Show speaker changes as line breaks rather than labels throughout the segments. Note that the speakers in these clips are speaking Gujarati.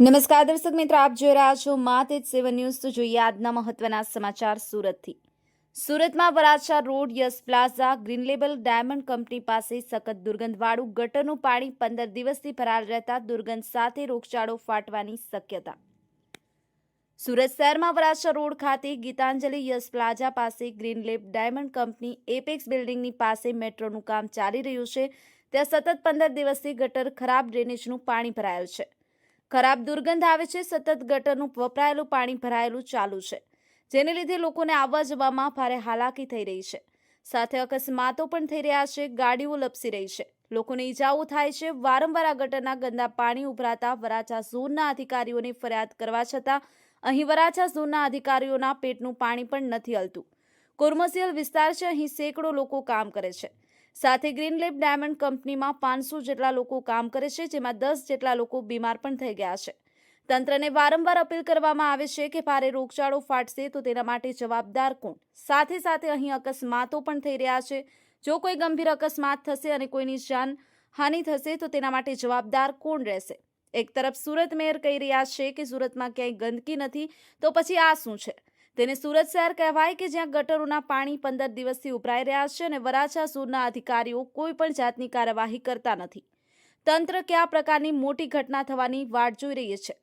નમસ્કાર દર્શક મિત્રો, આપ જોઈ રહ્યા છો મા તેજ સેવન ન્યૂઝ. તો જોઈએ આજના મહત્વના સમાચાર સુરતથી. સુરતમાં Varachha road Yes Plaza Green Label Diamond company પાસે સખત દુર્ગંધવાળું ગટરનું પાણી પંદર દિવસથી ફરાર રહેતા દુર્ગંધ સાથે રોગચાળો ફાટવાની શક્યતા. સુરત શહેરમાં વરાછા રોડ ખાતે ગીતાંજલિ યસ પ્લાઝા પાસે Green Lab Diamond company Apex બિલ્ડિંગની પાસે મેટ્રોનું કામ ચાલી રહ્યું છે. ત્યાં સતત પંદર દિવસથી ગટર ખરાબ ડ્રેનેજનું પાણી ભરાયેલ છે. ખરાબ દુર્ગંધ આવે છે, સતત ગટરનું વપરાયેલું પાણી ભરાયેલું ચાલુ છે, જેને લીધે લોકોને આવવા જવામાં ભારે હાલાકી થઈ રહી છે. સાથે અકસ્માતો પણ થઈ રહ્યા છે, ગાડીઓ લપસી રહી છે. લોકોને ઈજાઓ થાય છે, વારંવાર આ ગટરના ગંદા પાણી ઉભરાતા વરાછા ઝોનના અધિકારીઓને ફરિયાદ કરવા છતાં અહીં વરાછા ઝોનના અધિકારીઓના પેટનું પાણી પણ નથી હલતું. કોર્મસિયલ વિસ્તાર છે, અહીં સેંકડો લોકો કામ કરે છે. સાથે ગ્રીન ડાયમંડ કંપનીમાં પાંચસો જેટલા લોકો કામ કરે છે, જેમાં દસ જેટલા લોકો બીમાર પણ થઈ ગયા છે. તંત્રને વારંવાર અપીલ કરવામાં આવે છે કે ભારે રોગચાળો ફાટશે તો તેના માટે જવાબદાર કોણ? સાથે સાથે અહીં અકસ્માતો પણ થઈ રહ્યા છે. જો કોઈ ગંભીર અકસ્માત થશે અને કોઈની જાન હાનિ થશે તો તેના માટે જવાબદાર કોણ રહેશે? એક તરફ સુરત મેયર કહી રહ્યા છે કે સુરતમાં ક્યાંય ગંદકી નથી, તો પછી આ શું છે? તેને સુરત શહેર કહેવાય કે જ્યાં ગટરોના પાણી પંદર દિવસથી ઉભરાઈ રહ્યા છે અને વરાછા સુરના અધિકારીઓ કોઈ પણ જાતની કાર્યવાહી કરતા નથી. તંત્ર કયા પ્રકારની મોટી ઘટના થવાની વાટ જોઈ રહી છે.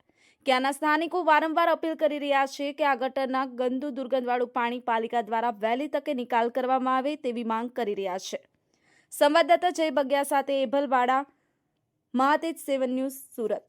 ક્યાંના સ્થાનિકો વારંવાર અપીલ કરી રહ્યા છે કે આ ગટરના ગંદુ દુર્ગંધવાળું પાણી પાલિકા દ્વારા વહેલી તકે નિકાલ કરવામાં આવે તેવી માંગ કરી રહ્યા છે. સંવાદદાતા જય બગિયા સાથે એભલવાડા, મહાતેજ સેવન ન્યૂઝ સુરત.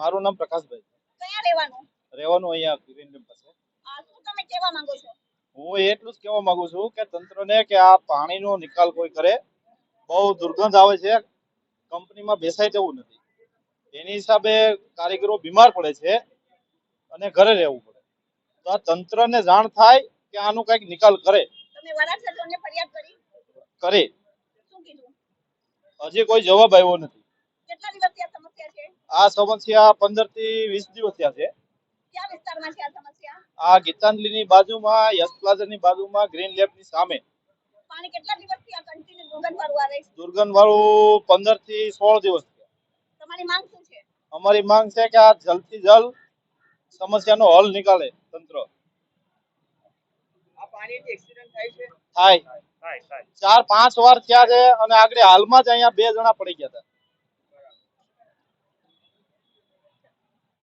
મારું નામ પ્રકાશભાઈ
ક્યાં રહેવાનું?
રહેવાનું અહીંયા ગ્રીન પાસે.
શું તમે કહેવા માંગો છો?
હું એટલું જ કહેવા માંગુ છું કે તંત્રને કે આ પાણીનો નિકાલ કોઈ કરે બહુ દુર્ગંધ આવે છે કંપનીમાં બેસાય તેવું નથી. એની હિસાબે કારીગરો બીમાર પડે છે અને ઘરે રહેવું પડે. તો આ તંત્રને જાણ થાય કે આનું કંઈક નિકાલ કરે.
તમે વરાછા ફરિયાદ કરી?
કરી.
શું કીધું?
હજી કોઈ જવાબ આવ્યો નથી.
કેટલા દિવસથી આ સમસ્યા
પંદરથી વીસ દિવસ થયા છે.
આ ગીતાંજલિ
ની બાજુમાં બાજુમાં યશ પ્લાઝાની બાજુમાં ગ્રીન લેબની સામે.
પાણી કેટલા દિવસથી દુર્ગંધ વાળું
પંદરથી સોળ દિવસ થયા.
તમારી માંગ શું છે?
અમારી માંગ છે કે આ જલ્દથી જલ્દ સમસ્યાનો હલ નીકાળે તંત્ર.
આ પાણીથી એક્સિડન્ટ થાય
થાય. ચાર પાંચ વાર થયા છે અને આગળ હાલમાં જ અહીંયા બે જણા પડી ગયા હતા.